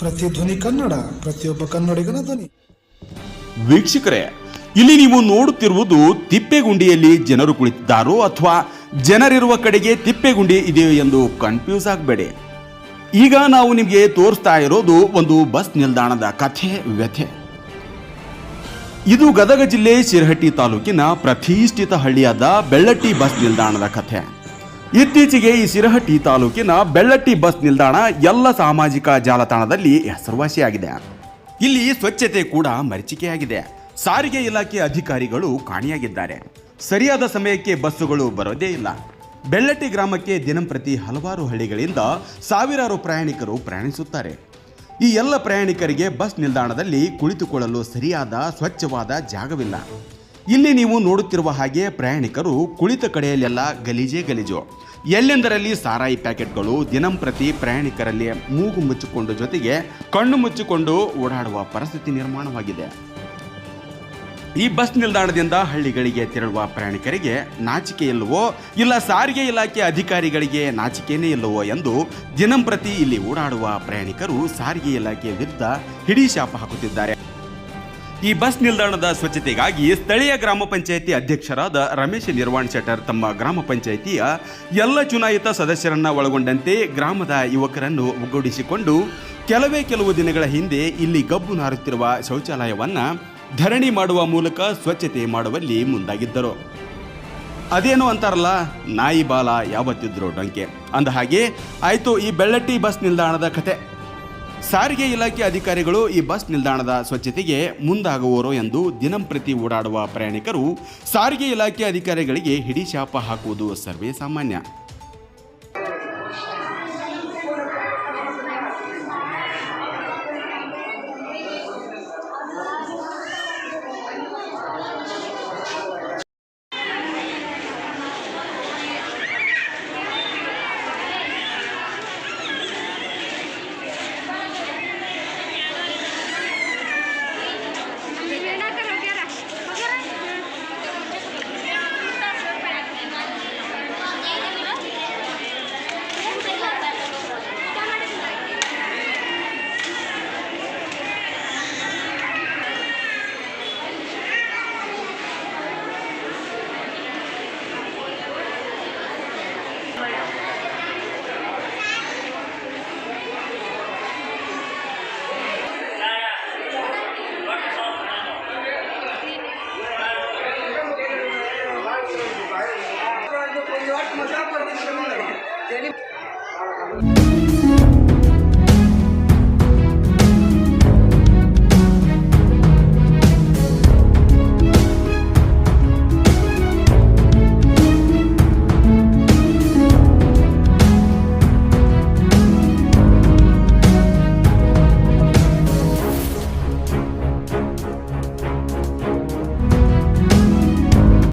ಪ್ರತಿಧ್ವನಿ ಕನ್ನಡ, ಪ್ರತಿಯೊಬ್ಬ ಕನ್ನಡಿಗನ ಧ್ವನಿ. ವೀಕ್ಷಕರೇ, ಇಲ್ಲಿ ನೀವು ನೋಡುತ್ತಿರುವುದು ತಿಪ್ಪೆಗುಂಡಿಯಲ್ಲಿ ಜನರು ಕುಳಿತಿದ್ದಾರೋ ಅಥವಾ ಜನರಿರುವ ಕಡೆಗೆ ತಿಪ್ಪೆಗುಂಡಿ ಇದೆಯೋ ಎಂದು ಕನ್ಫ್ಯೂಸ್ ಆಗಬೇಡಿ. ಈಗ ನಾವು ನಿಮಗೆ ತೋರಿಸ್ತಾ ಇರೋದು ಒಂದು ಬಸ್ ನಿಲ್ದಾಣದ ಕಥೆ, ವ್ಯಥೆ. ಇದು ಗದಗ ಜಿಲ್ಲೆ ಶಿರಹಟ್ಟಿ ತಾಲೂಕಿನ ಪ್ರತಿಷ್ಠಿತ ಹಳ್ಳಿಯಾದ ಬೆಳ್ಳಟ್ಟಿ ಬಸ್ ನಿಲ್ದಾಣದ ಕಥೆ. ಇತ್ತೀಚೆಗೆ ಈ ಸಿರಹಟ್ಟಿ ತಾಲೂಕಿನ ಬೆಳ್ಳಟ್ಟಿ ಬಸ್ ನಿಲ್ದಾಣ ಎಲ್ಲ ಸಾಮಾಜಿಕ ಜಾಲತಾಣದಲ್ಲಿ ಹೆಸರುವಾಸಿಯಾಗಿದೆ. ಇಲ್ಲಿ ಸ್ವಚ್ಛತೆ ಕೂಡ ಮರೀಚಿಕೆಯಾಗಿದೆ. ಸಾರಿಗೆ ಇಲಾಖೆ ಅಧಿಕಾರಿಗಳು ಕಾಣೆಯಾಗಿದ್ದಾರೆ. ಸರಿಯಾದ ಸಮಯಕ್ಕೆ ಬಸ್ಸುಗಳು ಬರೋದೇ ಇಲ್ಲ. ಬೆಳ್ಳಟ್ಟಿ ಗ್ರಾಮಕ್ಕೆ ದಿನಂಪ್ರತಿ ಹಲವಾರು ಹಳ್ಳಿಗಳಿಂದ ಸಾವಿರಾರು ಪ್ರಯಾಣಿಕರು ಪ್ರಯಾಣಿಸುತ್ತಾರೆ. ಈ ಎಲ್ಲ ಪ್ರಯಾಣಿಕರಿಗೆ ಬಸ್ ನಿಲ್ದಾಣದಲ್ಲಿ ಕುಳಿತುಕೊಳ್ಳಲು ಸರಿಯಾದ, ಸ್ವಚ್ಛವಾದ ಜಾಗವಿಲ್ಲ. ಇಲ್ಲಿ ನೀವು ನೋಡುತ್ತಿರುವ ಹಾಗೆ ಪ್ರಯಾಣಿಕರು ಕುಳಿತ ಕಡೆಯಲ್ಲೆಲ್ಲ ಗಲೀಜೇ ಗಲೀಜು. ಎಲ್ಲೆಂದರಲ್ಲಿ ಸಾರಾಯಿ ಪ್ಯಾಕೆಟ್ಗಳು ದಿನಂಪ್ರತಿ ಪ್ರಯಾಣಿಕರಲ್ಲಿ ಮೂಗು ಮುಚ್ಚಿಕೊಂಡು ಜೊತೆಗೆ ಕಣ್ಣು ಮುಚ್ಚಿಕೊಂಡು ಓಡಾಡುವ ಪರಿಸ್ಥಿತಿ ನಿರ್ಮಾಣವಾಗಿದೆ. ಈ ಬಸ್ ನಿಲ್ದಾಣದಿಂದ ಹಳ್ಳಿಗಳಿಗೆ ತೆರಳುವ ಪ್ರಯಾಣಿಕರಿಗೆ ನಾಚಿಕೆ ಇಲ್ಲವೋ, ಇಲ್ಲ ಸಾರಿಗೆ ಇಲಾಖೆ ಅಧಿಕಾರಿಗಳಿಗೆ ನಾಚಿಕೆನೇ ಇಲ್ಲವೋ ಎಂದು ದಿನಂಪ್ರತಿ ಇಲ್ಲಿ ಓಡಾಡುವ ಪ್ರಯಾಣಿಕರು ಸಾರಿಗೆ ಇಲಾಖೆ ವಿರುದ್ಧ ಹಿಡಿ ಶಾಪ ಹಾಕುತ್ತಿದ್ದಾರೆ. ಈ ಬಸ್ ನಿಲ್ದಾಣದ ಸ್ವಚ್ಛತೆಗಾಗಿ ಸ್ಥಳೀಯ ಗ್ರಾಮ ಪಂಚಾಯಿತಿ ಅಧ್ಯಕ್ಷರಾದ ರಮೇಶ್ ನಿರ್ವಾಣ್ ಶೆಟ್ಟರ್ ತಮ್ಮ ಗ್ರಾಮ ಪಂಚಾಯಿತಿಯ ಎಲ್ಲ ಚುನಾಯಿತ ಸದಸ್ಯರನ್ನ ಒಳಗೊಂಡಂತೆ ಗ್ರಾಮದ ಯುವಕರನ್ನು ಒಗ್ಗೂಡಿಸಿಕೊಂಡು ಕೆಲವೇ ಕೆಲವು ದಿನಗಳ ಹಿಂದೆ ಇಲ್ಲಿ ಗಬ್ಬು ನಾರುತ್ತಿರುವ ಶೌಚಾಲಯವನ್ನ ಧರಣಿ ಮಾಡುವ ಮೂಲಕ ಸ್ವಚ್ಛತೆ ಮಾಡುವಲ್ಲಿ ಮುಂದಾಗಿದ್ದರು. ಅದೇನು ಅಂತಾರಲ್ಲ ನಾಯಿ ಬಾಲ ಯಾವತ್ತಿದ್ರು ಡೊಂಕೆ. ಅಂದ ಹಾಗೆ, ಆಯಿತು ಈ ಬೆಳ್ಳಟ್ಟಿ ಬಸ್ ನಿಲ್ದಾಣದ ಕತೆ. ಸಾರಿಗೆ ಇಲಾಖೆ ಅಧಿಕಾರಿಗಳು ಈ ಬಸ್ ನಿಲ್ದಾಣದ ಸ್ವಚ್ಛತೆಗೆ ಮುಂದಾಗುವರೋ ಎಂದು ದಿನಂಪ್ರತಿ ಓಡಾಡುವ ಪ್ರಯಾಣಿಕರು ಸಾರಿಗೆ ಇಲಾಖೆ ಅಧಿಕಾರಿಗಳಿಗೆ ಹಿಡಿಶಾಪ ಹಾಕುವುದು ಸರ್ವೇ ಸಾಮಾನ್ಯ.